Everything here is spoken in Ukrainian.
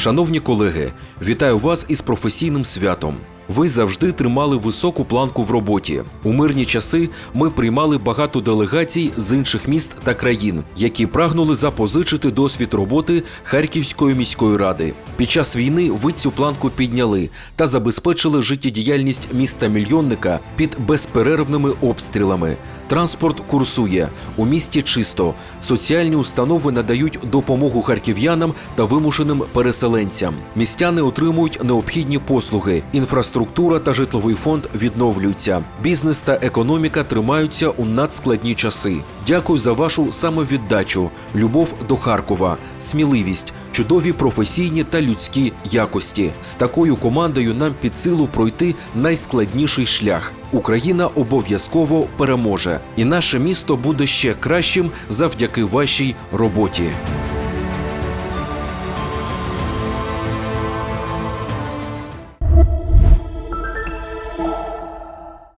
Шановні колеги, вітаю вас із професійним святом. Ви завжди тримали високу планку в роботі. У мирні часи ми приймали багато делегацій з інших міст та країн, які прагнули запозичити досвід роботи Харківської міської ради. Під час війни ви цю планку підняли та забезпечили життєдіяльність міста мільйонника під безперервними обстрілами. Транспорт курсує у місті чисто. Соціальні установи надають допомогу харків'янам та вимушеним переселенцям. Містяни отримують необхідні послуги. Інфраструктура та житловий фонд відновлюються. Бізнес та економіка тримаються у надскладні часи. Дякую за вашу самовіддачу, любов до Харкова, сміливість, чудові професійні та людські якості. З такою командою нам під силу пройти найскладніший шлях. Україна обов'язково переможе, і наше місто буде ще кращим завдяки вашій роботі.